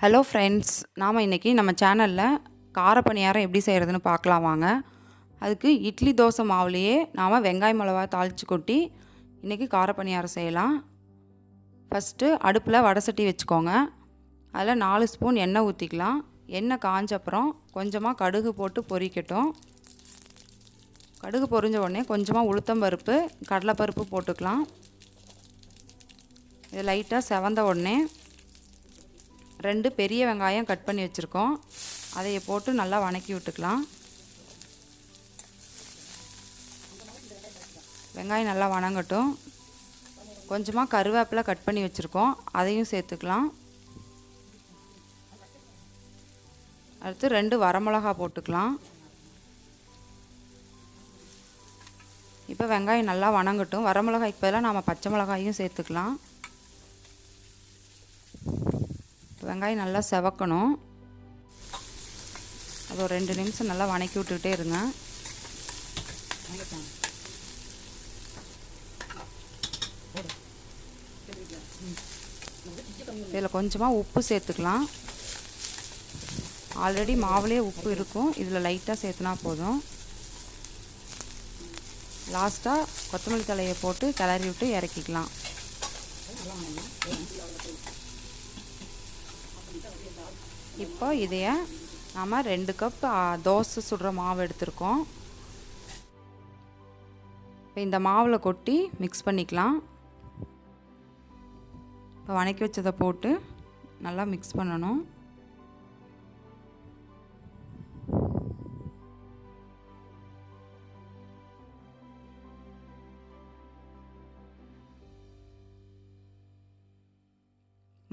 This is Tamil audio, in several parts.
ஹலோ ஃப்ரெண்ட்ஸ் நாம் இன்றைக்கி நம்ம சேனலில் கார பணியாரம் எப்படி செய்கிறதுன்னு பார்க்கலாம் வாங்க. அதுக்கு இட்லி தோசை மாவுலேயே நாம் வெங்காய மிளகா தாளித்து கொட்டி இன்றைக்கி கார பணியாரம் செய்யலாம். ஃபஸ்ட்டு அடுப்பில் வடை சட்டி வச்சுக்கோங்க. அதில் நாலு ஸ்பூன் எண்ணெய் ஊற்றிக்கலாம் எண்ணெய் காஞ்ச அப்புறம் கொஞ்சமாக கடுகு போட்டு பொரிக்கட்டும் கடுகு பொரிஞ்ச உடனே கொஞ்சமாக உளுத்தம் பருப்பு கடலைப்பருப்பு போட்டுக்கலாம். இது லைட்டாக செவந்த உடனே ரெண்டு பெரிய வெங்காயம் கட் பண்ணி வச்சுருக்கோம். அதையை போட்டு நல்லா வணக்கி விட்டுக்கலாம். வெங்காயம் நல்லா வணங்கட்டும். கொஞ்சமாக கருவேப்பிலை கட் பண்ணி வச்சுருக்கோம். அதையும் சேர்த்துக்கலாம். அடுத்து ரெண்டு வரமிளகா போட்டுக்கலாம். இப்போ வெங்காயம் நல்லா வணங்கட்டும். வரமிளகாய்க்கு பதிலாக நாம் பச்சை மிளகாயும் சேர்த்துக்கலாம். வெங்காயம் நல்லா செவக்கணும். அது ஒரு ரெண்டு நிமிஷம் நல்லா வணக்கி விட்டுக்கிட்டே இருங்க. இதில் கொஞ்சமாக உப்பு சேர்த்துக்கலாம். ஆல்ரெடி மாவுலேயே உப்பு இருக்கும். இதில் லைட்டாக சேர்த்துனா போதும். லாஸ்ட்டாக கொத்தமல்லி தலையை போட்டு கிளறி விட்டு இறக்கிக்கலாம். இப்போ இதைய நாம் ரெண்டு கப் தோசை சுடுற மாவு எடுத்திருக்கோம். இப்போ இந்த மாவில் கொட்டி மிக்ஸ் பண்ணிக்கலாம். இப்போ வணக்கி வச்சதை போட்டு நல்லா மிக்ஸ் பண்ணணும்.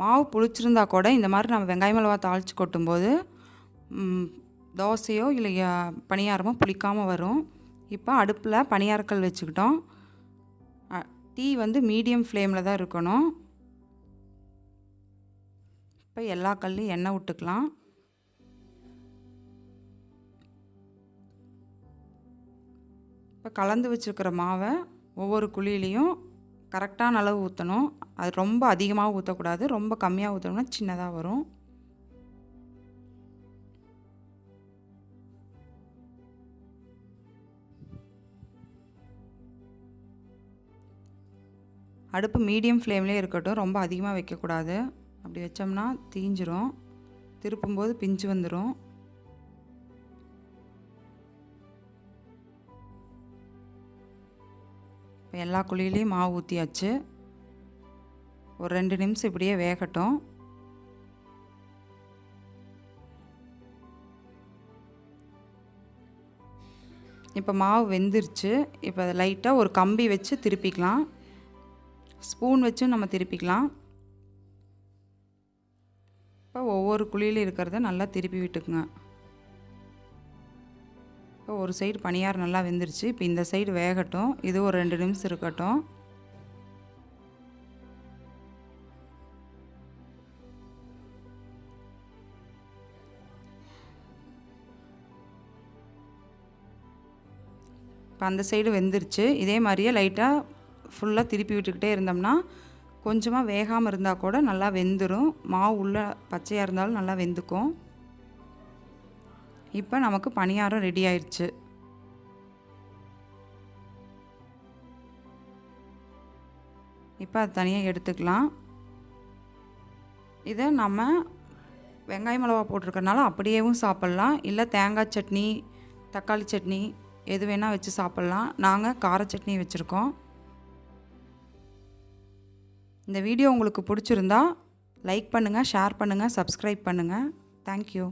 மாவு புளிச்சிருந்தா கூட இந்த மாதிரி நம்ம வெங்காய மிளகா தாளித்து கொட்டும்போது தோசையோ இல்லை பணியாரமோ புளிக்காமல் வரும். இப்போ அடுப்பில் பணியாரக்கல் வச்சுக்கிட்டோம். டீ வந்து மீடியம் ஃப்ளேமில் தான் இருக்கணும். இப்போ எல்லா கல்லையும் எண்ணெய் விட்டுக்கலாம். இப்போ கலந்து வச்சுருக்கிற மாவை ஒவ்வொரு குழியிலையும் கரெக்டான அளவு ஊற்றணும் அது ரொம்ப அதிகமாக ஊற்றக்கூடாது ரொம்ப கம்மியாக ஊற்றணும்னா சின்னதாக வரும். அடுப்பு மீடியம் ஃப்ளேம்லேயே இருக்கட்டும். ரொம்ப அதிகமாக வைக்கக்கூடாது. அப்படி வச்சோம்னா தீஞ்சிரும். திருப்பும்போது பிஞ்சு வந்துடும் இப்போ எல்லா குழியிலையும் மாவு ஊற்றியாச்சு ஒரு ரெண்டு நிமிஷம் இப்படியே வேகட்டும். இப்போ மாவு வெந்துருச்சு. இப்போ அதை லைட்டாக ஒரு கம்பி வச்சு திருப்பிக்கலாம். ஸ்பூன் வச்சும் நம்ம திருப்பிக்கலாம். இப்போ ஒவ்வொரு குழியில் இருக்கிறத நல்லா திருப்பி விட்டுக்குங்க. இப்போ ஒரு சைடு பனியார் நல்லா வெந்துருச்சு. இப்போ இந்த சைடு வேகட்டும். இது ஒரு ரெண்டு நிமிஷம் இருக்கட்டும். இப்போ அந்த சைடு வெந்துருச்சு. இதே மாதிரியே லைட்டாக ஃபுல்லாக திருப்பி விட்டுக்கிட்டே இருந்தோம்னா கொஞ்சமாக வேகாமல் இருந்தால் கூட நல்லா வெந்துடும் மாவு உள்ளே பச்சையாக இருந்தாலும் நல்லா வெந்துக்கும். இப்போ நமக்கு பணியாரம் ரெடி ஆயிடுச்சு இப்போ அது தனியாக எடுத்துக்கலாம். இதை நம்ம வெங்காய மிளகா போட்டிருக்கறனால அப்படியேவும் சாப்பிட்லாம். இல்லை தேங்காய் சட்னி தக்காளி சட்னி எது வேணால் வச்சு சாப்பிட்லாம். நாங்கள் கார சட்னி வச்சுருக்கோம். இந்த வீடியோ உங்களுக்கு பிடிச்சிருந்தா லைக் பண்ணுங்கள் ஷேர் பண்ணுங்கள் சப்ஸ்கிரைப் பண்ணுங்கள் தேங்க்யூ